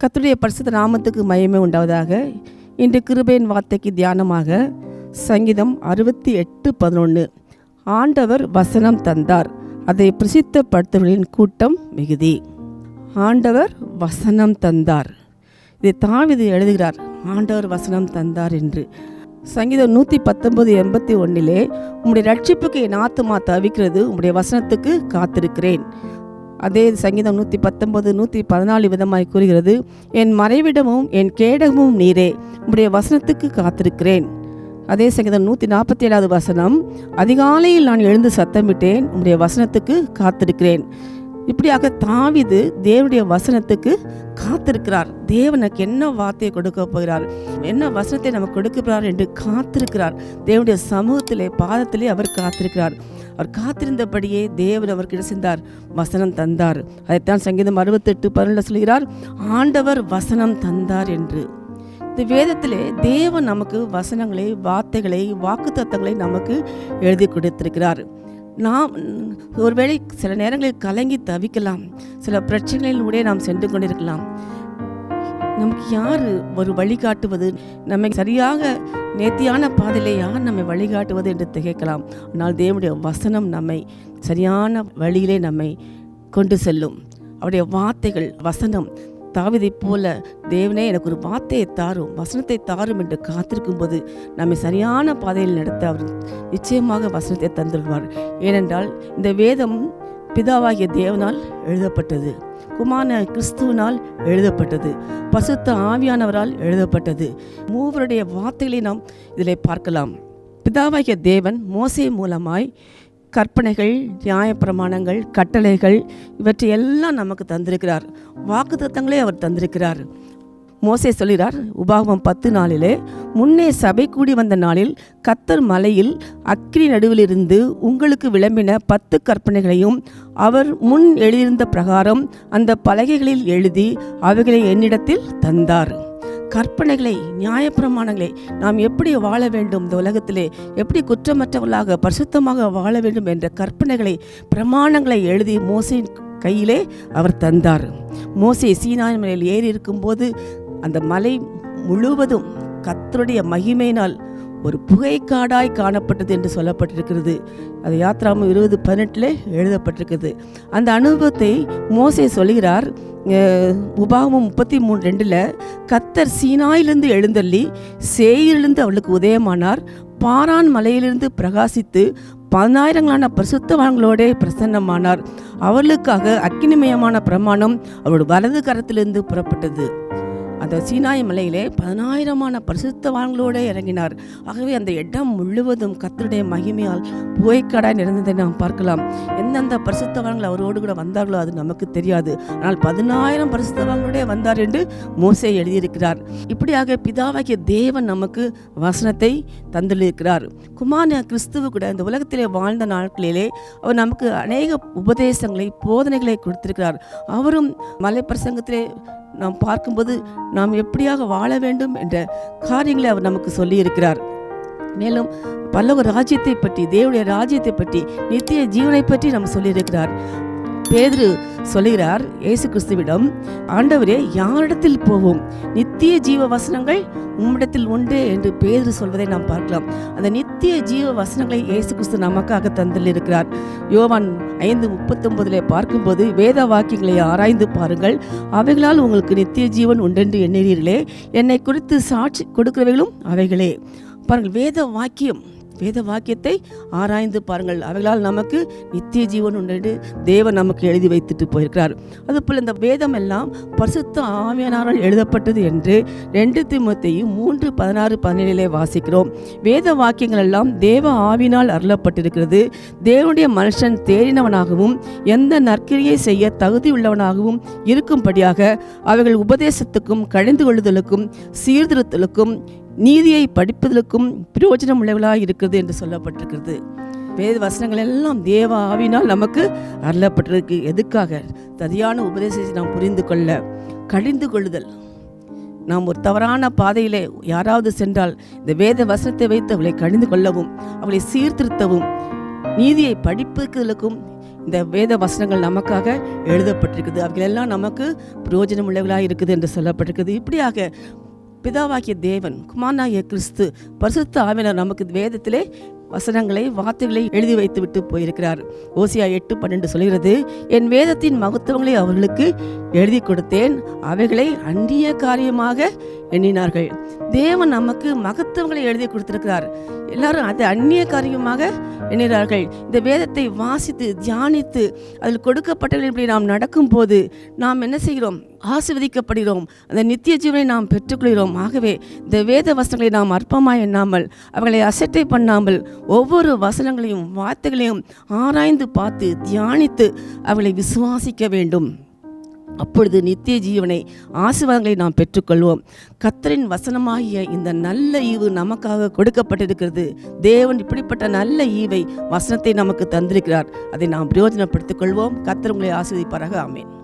கத்துடைய பரிசுத்த நாமத்துக்கு மயமே உண்டாவதாக. இன்று கிருபையின் வார்த்தைக்கு தியானமாக சங்கீதம் அறுபத்தி எட்டு பதினொன்று ஆண்டவர் வசனம் தந்தார். அதை பிரசித்தப்படுத்தவர்களின் கூட்டம் மிகுதி. ஆண்டவர் வசனம் தந்தார். இதை தாவிது எழுதுகிறார் ஆண்டவர் வசனம் தந்தார் என்று. சங்கீதம் நூற்றி பத்தொன்பது எண்பத்தி ஒன்றிலே உம்முடைய ரட்சிப்புக்கு என் ஆத்துமா தவிக்கிறது உம்முடைய வசனத்துக்கு காத்திருக்கிறேன். அதே சங்கீதம் நூற்றி பத்தொன்பது நூற்றி பதினாலு விதமாய் கூறுகிறது என் மறைவிடமும் என் கேடகமும் நீரே உம்முடைய வசனத்துக்கு காத்திருக்கிறேன். அதே சங்கீதம் நூற்றி நாற்பத்தி ஏழாவது வசனம் அதிகாலையில் நான் எழுந்து சத்தமிட்டேன் உம்முடைய வசனத்துக்கு காத்திருக்கிறேன். இப்படியாக தாவிது தேவனுடைய வசனத்துக்கு காத்திருக்கிறார். தேவனுக்கு என்ன வார்த்தையை கொடுக்க போகிறார்? என்ன வசனத்தை நமக்கு கொடுக்கிறார் என்று காத்திருக்கிறார். தேவனுடைய சமூகத்திலே பாதத்திலே அவர் காத்திருக்கிறார். அவர் காத்திருந்தபடியே தேவன் அவருக்கு என்ன செய்தார் வசனம் தந்தார். அதைத்தான் சங்கீதம் அறுபத்தெட்டு பதினொன்று சொல்கிறார் ஆண்டவர் வசனம் தந்தார் என்று. இந்த வேதத்திலே தேவன் நமக்கு வசனங்களை வார்த்தைகளை வாக்குத்தத்தங்களை நமக்கு எழுதி கொடுத்திருக்கிறார். நாம் ஒருவேளை சில நேரங்களில் கலங்கி தவிக்கலாம் சில பிரச்சனைகளிலூடே நாம் சென்று கொண்டிருக்கலாம். நமக்கு யார் ஒரு வழிகாட்டுவது? நம்மை சரியாக நேர்த்தியான பாதையிலே யார் நம்மை வழிகாட்டுவது என்று திகைக்கலாம். ஆனால் தேவனுடைய வசனம் நம்மை சரியான வழியிலே நம்மை கொண்டு செல்லும். அவருடைய வார்த்தைகள் வசனம் தாவிதைப் போல தேவனே எனக்கு ஒரு வார்த்தையை தாரும் வசனத்தை தாரும் என்று காத்திருக்கும் போது நம்மை சரியான பாதையில் நடத்த அவர் நிச்சயமாக வசனத்தை தந்துடுவார் ஏனென்றால் இந்த வேதம் பிதாவாகிய தேவனால் எழுதப்பட்டது. குமான கிறிஸ்துவனால் எழுதப்பட்டது. பசுத்த ஆவியானவரால் எழுதப்பட்டது. மூவருடைய வார்த்தைகளை நாம் இதில் பார்க்கலாம். பிதாவாகிய தேவன் மோசே மூலமாய் கற்பனைகள் நியாயப்பிரமாணங்கள் கட்டளைகள் இவற்றை எல்லாம் நமக்கு தந்திருக்கிறார். வாக்குத்தத்தங்களே அவர் தந்திருக்கிறார். மோசே சொல்கிறார் உபாகமம் பத்து நாளிலே முன்னே சபை கூடி வந்த நாளில் கத்தர் மலையில் அக்கினி நடுவிலிருந்து உங்களுக்கு விளம்பின பத்து கற்பனைகளையும் அவர் முன் எழுதியிருந்த பிரகாரம் அந்த பலகைகளில் எழுதி அவைகளை என்னிடத்தில் தந்தார். கற்பனைகளை நியாயப்பிரமாணங்களை நாம் எப்படி வாழ வேண்டும்? இந்த உலகத்திலே எப்படி குற்றமற்றவர்களாக பரிசுத்தமாக வாழ வேண்டும் என்ற கற்பனைகளை பிரமாணங்களை எழுதி மோசையின் கையிலே அவர் தந்தார். மோசே சீனாய் மலையில் ஏறி இருக்கும்போது அந்த மலை முழுவதும் கத்தருடைய மகிமையினால் ஒரு புகைக்காடாய் காணப்பட்டது என்று சொல்லப்பட்டிருக்கிறது. அது யாத்ராமம் இருபது பதினெட்டில் எழுதப்பட்டிருக்குது அந்த அனுபவத்தை மோசே சொல்கிறார். உபாகமும் முப்பத்தி மூணு ரெண்டில் கத்தர் சீனாயிலிருந்து எழுந்தள்ளி சேயிலிருந்து அவளுக்கு உதயமானார். பாரான் மலையிலிருந்து பிரகாசித்து பதினாயிரங்களான பிரசுத்தவான்களோடே பிரசன்னமானார். அவர்களுக்காக அக்கினிமயமான பிரமாணம் அவருடைய வலது கரத்திலிருந்து புறப்பட்டது. அந்த சீனாய் மலையிலே பதினாயிரமான பரிசுத்தவான்களோடு இறங்கினார். ஆகவே அந்த இடம் முழுவதும் கத்தருடைய மகிமையால் புகைக்கடாய் நிறைந்ததை நாம் பார்க்கலாம். எந்தெந்த பரிசுத்தவான்கள் அவரோடு கூட வந்தார்களோ அது நமக்கு தெரியாது. ஆனால் பதினாயிரம் பரிசுத்தவான்களோட வந்தார் என்று மோசே எழுதியிருக்கிறார். இப்படியாக பிதாவாகிய தேவன் நமக்கு வசனத்தை தந்துள்ளிருக்கிறார் குமார கிறிஸ்துவ கூட இந்த உலகத்திலே வாழ்ந்த நாட்களிலே அவர் நமக்கு அநேக உபதேசங்களை போதனைகளை கொடுத்திருக்கிறார். அவரும் மலை பிரசங்கத்திலே நாம் பார்க்கும்போது நாம் எப்படியாக வாழ வேண்டும் என்ற காரியங்களை அவர் நமக்கு சொல்லியிருக்கிறார். மேலும் பல்லவ ராஜ்யத்தை பற்றி தேவனுடைய ராஜ்யத்தை பற்றி நித்திய ஜீவனை பற்றி நம்ம சொல்லியிருக்கிறார். பேதுரு சொல்லுகிறார் இயேசு கிறிஸ்துவிடம் ஆண்டவரே யாரிடத்தில் போவோம்? நித்திய ஜீவ வசனங்கள் உம்மிடத்தில் உண்டு என்று பேதுரு சொல்வதை நாம் பார்க்கலாம். அந்த நித்திய ஜீவ வசனங்களை இயேசு கிறிஸ்து நமக்காக தந்திருக்கிறார். யோவான் ஐந்து முப்பத்தொன்பதிலே பார்க்கும்போது வேத வாக்கியங்களை ஆராய்ந்து பாருங்கள். அவைகளால் உங்களுக்கு நித்திய ஜீவன் உண்டென்று எண்ணுகிறீர்களே. என்னை குறித்து சாட்சி கொடுக்கிறவைகளும் அவைகளே. பாருங்கள் வேத வாக்கியம் வேத வாக்கியத்தை ஆராய்ந்து பாருங்கள். அவைகளால் நமக்கு நித்திய ஜீவன் உண்டு. தேவன் நமக்கு எழுதி வைத்துட்டு போயிருக்கிறார். அதுபோல் இந்த வேதம் எல்லாம் பரிசுத்த ஆவியனாரால் எழுதப்பட்டது என்று ரெண்டு திமுத்தையும் மூன்று பதினாறு பதினேழிலே வாசிக்கிறோம். வேத வாக்கியங்கள் எல்லாம் தேவ ஆவினால் அருளப்பட்டிருக்கிறது. தேவனுடைய மனுஷன் தேறினவனாகவும் எந்த நற்கிரியை செய்ய தகுதி உள்ளவனாகவும் இருக்கும்படியாக அவைகள் உபதேசத்துக்கும் கழிந்து கொள்ளுதலுக்கும் சீர்திருத்தலுக்கும் நீதியை படிப்பதற்கும் பிரயோஜனம் உள்ளவர்களாக இருக்கிறது என்று சொல்லப்பட்டிருக்கிறது. வேத வசனங்கள் எல்லாம் தேவ ஆவினால் நமக்கு அருளப்பட்டிருக்கு. எதுக்காக? சரியான உபதேசத்தை நாம் புரிந்து கொள்ள கழிந்து கொள்ளுதல். நாம் ஒரு தவறான பாதையிலே யாராவது சென்றால் இந்த வேத வசனத்தை வைத்து அவளை கடிந்து கொள்ளவும் அவளை சீர்திருத்தவும் நீதியை படிப்புகளுக்கும் இந்த வேத வசனங்கள் நமக்காக எழுதப்பட்டிருக்குது. அவைகளெல்லாம் நமக்கு பிரயோஜனம் உள்ளவர்களாக இருக்குது என்று சொல்லப்பட்டிருக்குது. இப்படியாக பிதாவாகிய தேவன் குமாரனாகிய கிறிஸ்து பரிசுத்த ஆவினர் நமக்கு வேதத்திலே வசனங்களை வார்த்தைகளை எழுதி வைத்து விட்டு போயிருக்கிறார். ஓசியா எட்டு பன்னெண்டு சொல்கிறது என் வேதத்தின் மகத்துவங்களை அவர்களுக்கு எழுதி கொடுத்தேன் அவைகளை அந்நிய காரியமாக எண்ணினார்கள். தேவன் நமக்கு மகத்துவங்களை எழுதி கொடுத்திருக்கிறார். எல்லாரும் அதை அந்நிய காரியமாக எண்ணினார்கள் இந்த வேதத்தை வாசித்து தியானித்து அதில் கொடுக்கப்பட்டவர்களின்படி நாம் நடக்கும்போது நாம் என்ன செய்கிறோம்? ஆசிர்வதிக்கப்படுகிறோம். அந்த நித்திய ஜீவனை நாம் பெற்றுக்கொள்கிறோம். ஆகவே இந்த வேத வசனங்களை நாம் அற்பமாய் எண்ணாமல் அவர்களை அசட்டை பண்ணாமல் ஒவ்வொரு வசனங்களையும் வார்த்தைகளையும் ஆராய்ந்து பார்த்து தியானித்து அவர்களை விசுவாசிக்க வேண்டும். அப்பொழுது நித்திய ஜீவனை ஆசீர்வாதங்களை நாம் பெற்றுக்கொள்வோம். கத்தரின் வசனமாகிய இந்த நல்ல ஈவு நமக்காக கொடுக்கப்பட்டிருக்கிறது. தேவன் இப்படிப்பட்ட நல்ல ஈவை வசனத்தை நமக்கு தந்திருக்கிறார். அதை நாம் பிரயோஜனப்படுத்திக் கொள்வோம். கத்தர் உங்களை ஆசீர்வதிப்பாராக. ஆமேன்.